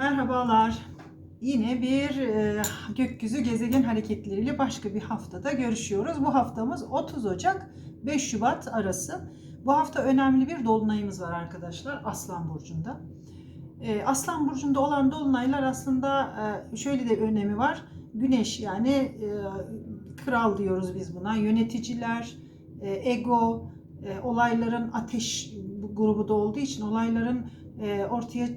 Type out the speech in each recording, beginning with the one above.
Merhabalar. Yine bir e, gökyüzü gezegen hareketleriyle başka bir haftada görüşüyoruz. Bu haftamız 30 Ocak 5 Şubat arası. Bu hafta önemli bir dolunayımız var arkadaşlar Aslan Burcu'nda. E, Aslan Burcu'nda olan dolunaylar aslında e, şöyle de önemi var. Güneş yani e, kral diyoruz biz buna. Yöneticiler, e, ego, e, olayların ateş grubu da olduğu için olayların e, ortaya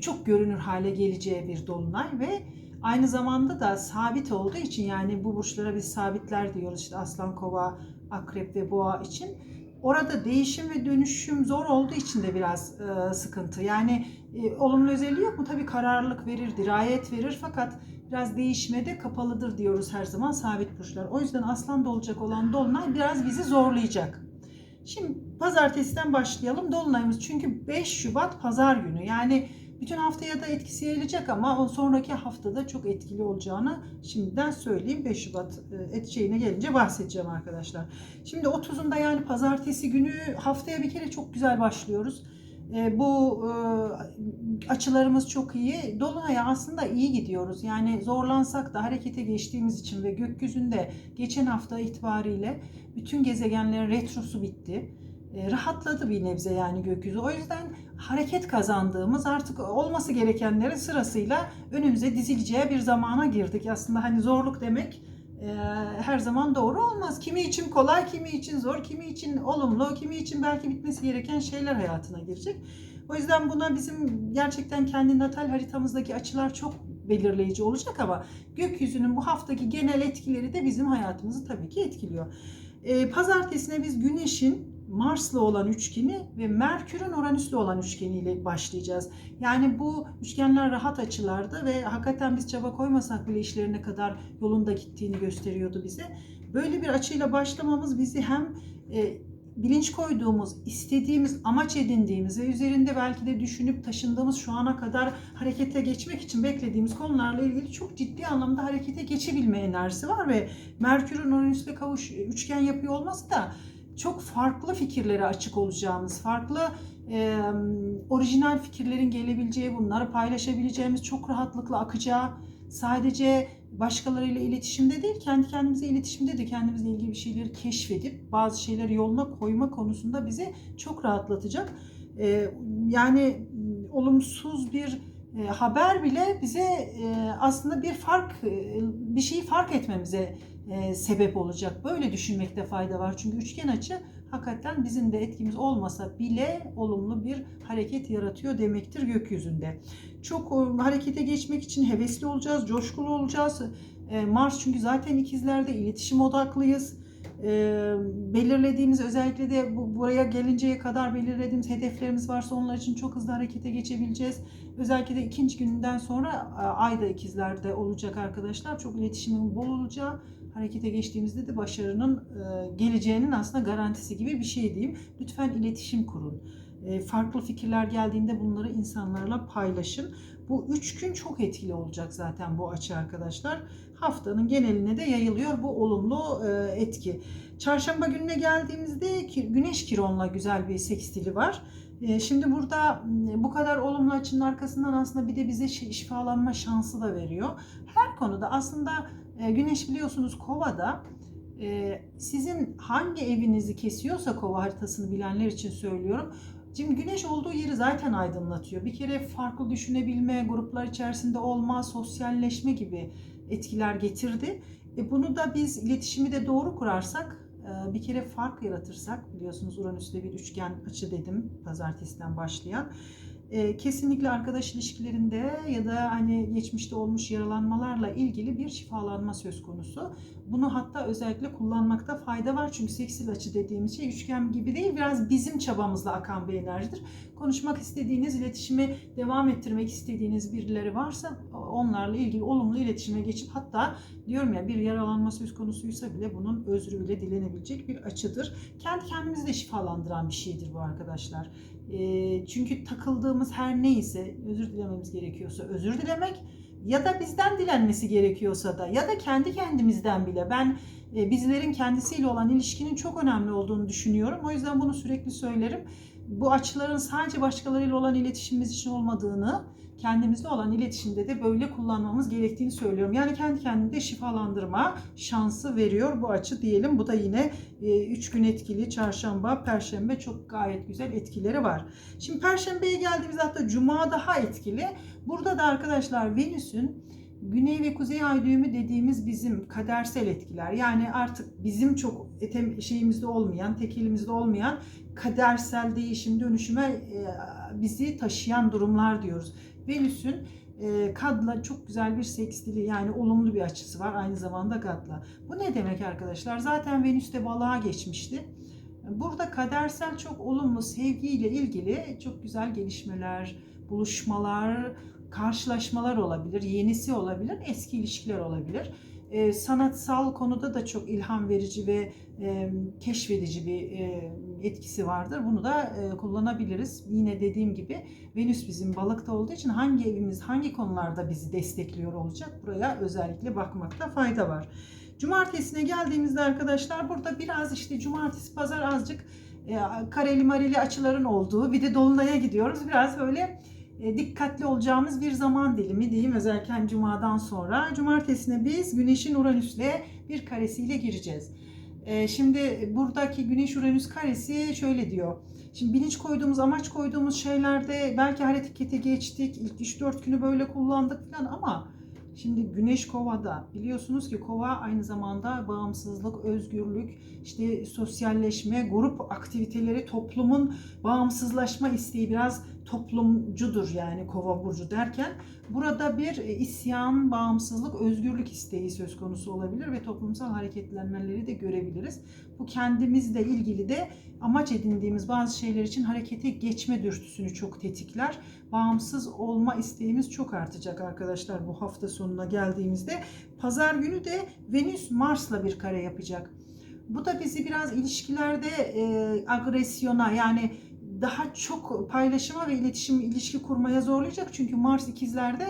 çok görünür hale geleceği bir dolunay ve aynı zamanda da sabit olduğu için yani bu burçlara biz sabitler diyoruz işte aslan, kova, akrep ve boğa için. Orada değişim ve dönüşüm zor olduğu için de biraz e, sıkıntı. Yani e, olumlu özelliği yok mu? Tabii kararlılık verir, dirayet verir fakat biraz değişime de kapalıdır diyoruz her zaman sabit burçlar. O yüzden aslan olacak olan dolunay biraz bizi zorlayacak. Şimdi pazartesiden başlayalım dolunayımız çünkü 5 Şubat pazar günü yani bütün haftaya da etkisi yayılacak ama o sonraki haftada çok etkili olacağını şimdiden söyleyeyim. 5 Şubat e, et şeyine gelince bahsedeceğim arkadaşlar. Şimdi 30'unda yani pazartesi günü haftaya bir kere çok güzel başlıyoruz. E, bu e, açılarımız çok iyi. Dolunay'a aslında iyi gidiyoruz. Yani zorlansak da harekete geçtiğimiz için ve gökyüzünde geçen hafta itibariyle bütün gezegenlerin retrosu bitti. E, rahatladı bir nebze yani gökyüzü. O yüzden hareket kazandığımız artık olması gerekenleri sırasıyla önümüze dizileceği bir zamana girdik. Aslında hani zorluk demek e, her zaman doğru olmaz. Kimi için kolay, kimi için zor, kimi için olumlu, kimi için belki bitmesi gereken şeyler hayatına girecek. O yüzden buna bizim gerçekten kendi natal haritamızdaki açılar çok belirleyici olacak ama gökyüzünün bu haftaki genel etkileri de bizim hayatımızı tabii ki etkiliyor. E, pazartesine biz Güneş'in Mars'la olan üçgeni ve Merkür'ün Uranüs'le olan üçgeniyle başlayacağız. Yani bu üçgenler rahat açılardı ve hakikaten biz çaba koymasak bile işlerine kadar yolunda gittiğini gösteriyordu bize. Böyle bir açıyla başlamamız bizi hem e, bilinç koyduğumuz, istediğimiz, amaç edindiğimiz ve üzerinde belki de düşünüp taşındığımız şu ana kadar harekete geçmek için beklediğimiz konularla ilgili çok ciddi anlamda harekete geçebilme enerjisi var ve Merkür'ün Uranüs'le kavuş üçgen yapıyor olması da çok farklı fikirlere açık olacağımız, farklı e, orijinal fikirlerin gelebileceği, bunları paylaşabileceğimiz, çok rahatlıkla akacağı, sadece başkalarıyla iletişimde değil, kendi kendimize iletişimde de kendimizle ilgili bir şeyleri keşfedip bazı şeyleri yoluna koyma konusunda bizi çok rahatlatacak. E, yani olumsuz bir e, haber bile bize e, aslında bir fark, e, bir şeyi fark etmemize e, sebep olacak. Böyle düşünmekte fayda var. Çünkü üçgen açı hakikaten bizim de etkimiz olmasa bile olumlu bir hareket yaratıyor demektir gökyüzünde. Çok harekete geçmek için hevesli olacağız, coşkulu olacağız. Mars çünkü zaten ikizlerde iletişim odaklıyız. E, belirlediğimiz özellikle de bu, buraya gelinceye kadar belirlediğimiz hedeflerimiz varsa onlar için çok hızlı harekete geçebileceğiz. Özellikle de ikinci günden sonra e, ay da ikizlerde olacak arkadaşlar. Çok iletişimin bol olacağı harekete geçtiğimizde de başarının e, geleceğinin aslında garantisi gibi bir şey diyeyim. Lütfen iletişim kurun. E, farklı fikirler geldiğinde bunları insanlarla paylaşın. Bu üç gün çok etkili olacak zaten bu açı arkadaşlar. Haftanın geneline de yayılıyor bu olumlu e, etki. Çarşamba gününe geldiğimizde Güneş Kiron'la güzel bir sekstili var. Şimdi burada bu kadar olumlu açının arkasından aslında bir de bize şifalanma şansı da veriyor. Her konuda aslında Güneş biliyorsunuz Kova'da sizin hangi evinizi kesiyorsa Kova haritasını bilenler için söylüyorum. Şimdi güneş olduğu yeri zaten aydınlatıyor. Bir kere farklı düşünebilme, gruplar içerisinde olma, sosyalleşme gibi etkiler getirdi. E bunu da biz iletişimi de doğru kurarsak bir kere fark yaratırsak biliyorsunuz Uranüs'te bir üçgen açı dedim pazartesiden başlayan e, kesinlikle arkadaş ilişkilerinde ya da hani geçmişte olmuş yaralanmalarla ilgili bir şifalanma söz konusu. Bunu hatta özellikle kullanmakta fayda var. Çünkü seksil açı dediğimiz şey üçgen gibi değil biraz bizim çabamızla akan bir enerjidir. Konuşmak istediğiniz, iletişimi devam ettirmek istediğiniz birileri varsa onlarla ilgili olumlu iletişime geçip hatta diyorum ya bir yaralanma söz konusuysa bile bunun özrü bile dilenebilecek bir açıdır. Kendi kendimizi de şifalandıran bir şeydir bu arkadaşlar. E, çünkü takıldığımız her neyse özür dilememiz gerekiyorsa özür dilemek ya da bizden dilenmesi gerekiyorsa da ya da kendi kendimizden bile ben e, bizlerin kendisiyle olan ilişkinin çok önemli olduğunu düşünüyorum. O yüzden bunu sürekli söylerim. Bu açıların sadece başkalarıyla olan iletişimimiz için olmadığını, kendimizle olan iletişimde de böyle kullanmamız gerektiğini söylüyorum. Yani kendi kendine de şifalandırma şansı veriyor bu açı diyelim. Bu da yine 3 gün etkili çarşamba, perşembe çok gayet güzel etkileri var. Şimdi perşembeye geldiğimizde hatta cuma daha etkili. Burada da arkadaşlar Venüs'ün Güney ve Kuzey ay düğümü dediğimiz bizim kadersel etkiler. Yani artık bizim çok etem şeyimizde olmayan, tek elimizde olmayan kadersel değişim dönüşüme e, bizi taşıyan durumlar diyoruz. Venüs'ün e, Kad'la çok güzel bir sekstili yani olumlu bir açısı var aynı zamanda Kad'la. Bu ne demek arkadaşlar? Zaten Venüs de balığa geçmişti. Burada kadersel çok olumlu sevgiyle ilgili çok güzel gelişmeler, buluşmalar, karşılaşmalar olabilir, yenisi olabilir, eski ilişkiler olabilir. E, sanatsal konuda da çok ilham verici ve e, keşfedici bir e, etkisi vardır. Bunu da e, kullanabiliriz. Yine dediğim gibi Venüs bizim balıkta olduğu için hangi evimiz hangi konularda bizi destekliyor olacak buraya özellikle bakmakta fayda var. Cumartesine geldiğimizde arkadaşlar burada biraz işte cumartesi pazar azıcık e, kareli mareli açıların olduğu bir de dolunaya gidiyoruz. Biraz böyle dikkatli olacağımız bir zaman dilimi diyeyim özellikle cumadan sonra. Cumartesine biz Güneş'in Uranüs'le bir karesiyle gireceğiz. E, şimdi buradaki Güneş Uranüs karesi şöyle diyor. Şimdi bilinç koyduğumuz, amaç koyduğumuz şeylerde belki harekete geçtik. İlk 3-4 günü böyle kullandık falan ama Şimdi Güneş Kova'da biliyorsunuz ki Kova aynı zamanda bağımsızlık, özgürlük, işte sosyalleşme, grup aktiviteleri, toplumun bağımsızlaşma isteği biraz toplumcudur yani Kova burcu derken burada bir e, isyan, bağımsızlık, özgürlük isteği söz konusu olabilir ve toplumsal hareketlenmeleri de görebiliriz. Bu kendimizle ilgili de amaç edindiğimiz bazı şeyler için harekete geçme dürtüsünü çok tetikler. Bağımsız olma isteğimiz çok artacak arkadaşlar bu hafta sonuna geldiğimizde. Pazar günü de Venüs Mars'la bir kare yapacak. Bu da bizi biraz ilişkilerde e, agresyona yani daha çok paylaşıma ve iletişim ilişki kurmaya zorlayacak. Çünkü Mars ikizlerde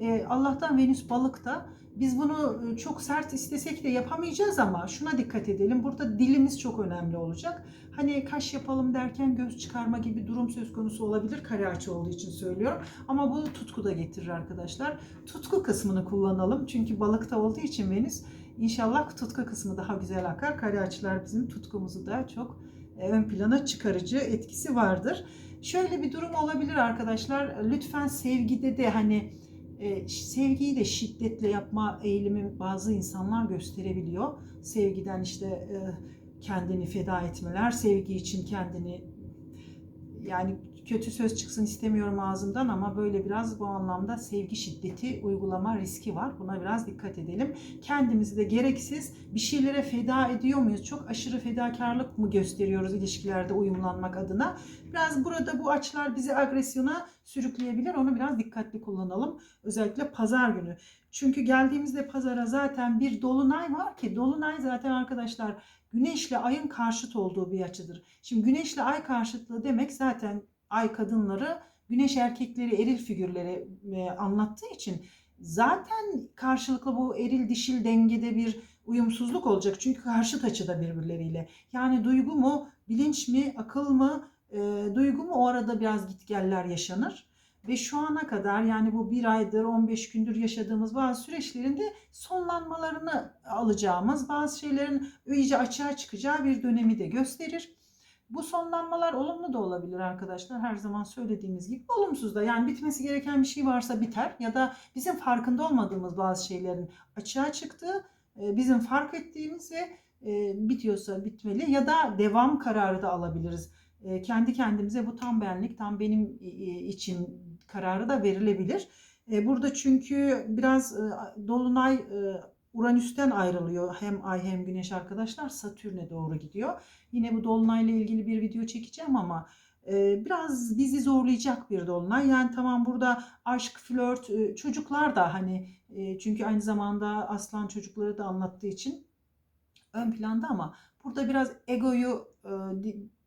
e, Allah'tan Venüs balıkta. Biz bunu e, çok sert istesek de yapamayacağız ama şuna dikkat edelim. Burada dilimiz çok önemli olacak. Hani kaş yapalım derken göz çıkarma gibi durum söz konusu olabilir. Kare açı olduğu için söylüyorum. Ama bu tutku da getirir arkadaşlar. Tutku kısmını kullanalım. Çünkü balıkta olduğu için Venüs İnşallah tutku kısmı daha güzel akar. Kare açılar bizim tutkumuzu da çok ön plana çıkarıcı etkisi vardır. Şöyle bir durum olabilir arkadaşlar. Lütfen sevgide de hani e, sevgiyi de şiddetle yapma eğilimi bazı insanlar gösterebiliyor. Sevgiden işte e, kendini feda etmeler, sevgi için kendini yani kötü söz çıksın istemiyorum ağzımdan ama böyle biraz bu anlamda sevgi şiddeti uygulama riski var. Buna biraz dikkat edelim. Kendimizi de gereksiz bir şeylere feda ediyor muyuz? Çok aşırı fedakarlık mı gösteriyoruz ilişkilerde uyumlanmak adına? Biraz burada bu açılar bizi agresyona sürükleyebilir. Onu biraz dikkatli kullanalım. Özellikle pazar günü. Çünkü geldiğimizde pazara zaten bir dolunay var ki dolunay zaten arkadaşlar güneşle ayın karşıt olduğu bir açıdır. Şimdi güneşle ay karşıtlığı demek zaten ay kadınları, güneş erkekleri, eril figürleri e, anlattığı için zaten karşılıklı bu eril dişil dengede bir uyumsuzluk olacak. Çünkü karşıt açıda birbirleriyle. Yani duygu mu, bilinç mi, akıl mı, e, duygu mu o arada biraz gitgeller yaşanır. Ve şu ana kadar yani bu bir aydır 15 gündür yaşadığımız bazı süreçlerinde sonlanmalarını alacağımız bazı şeylerin iyice açığa çıkacağı bir dönemi de gösterir. Bu sonlanmalar olumlu da olabilir arkadaşlar. Her zaman söylediğimiz gibi olumsuz da. Yani bitmesi gereken bir şey varsa biter ya da bizim farkında olmadığımız bazı şeylerin açığa çıktığı, e, bizim fark ettiğimiz ve e, bitiyorsa bitmeli ya da devam kararı da alabiliriz. E, kendi kendimize bu tam benlik, tam benim için kararı da verilebilir. Burada çünkü biraz dolunay Uranüs'ten ayrılıyor hem ay hem güneş arkadaşlar Satürn'e doğru gidiyor. Yine bu dolunayla ilgili bir video çekeceğim ama e, biraz bizi zorlayacak bir dolunay. Yani tamam burada aşk, flört, e, çocuklar da hani e, çünkü aynı zamanda aslan çocukları da anlattığı için ön planda ama burada biraz egoyu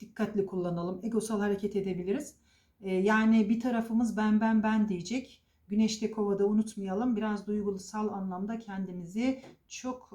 dikkatli kullanalım. Egosal hareket edebiliriz. Yani bir tarafımız ben ben ben diyecek Güneşte kovada unutmayalım. Biraz duygusal anlamda kendimizi çok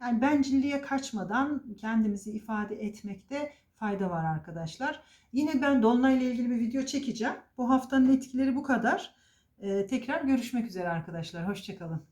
yani bencilliğe kaçmadan kendimizi ifade etmekte fayda var arkadaşlar. Yine ben Dolunay ile ilgili bir video çekeceğim. Bu haftanın etkileri bu kadar. Ee, tekrar görüşmek üzere arkadaşlar. Hoşçakalın.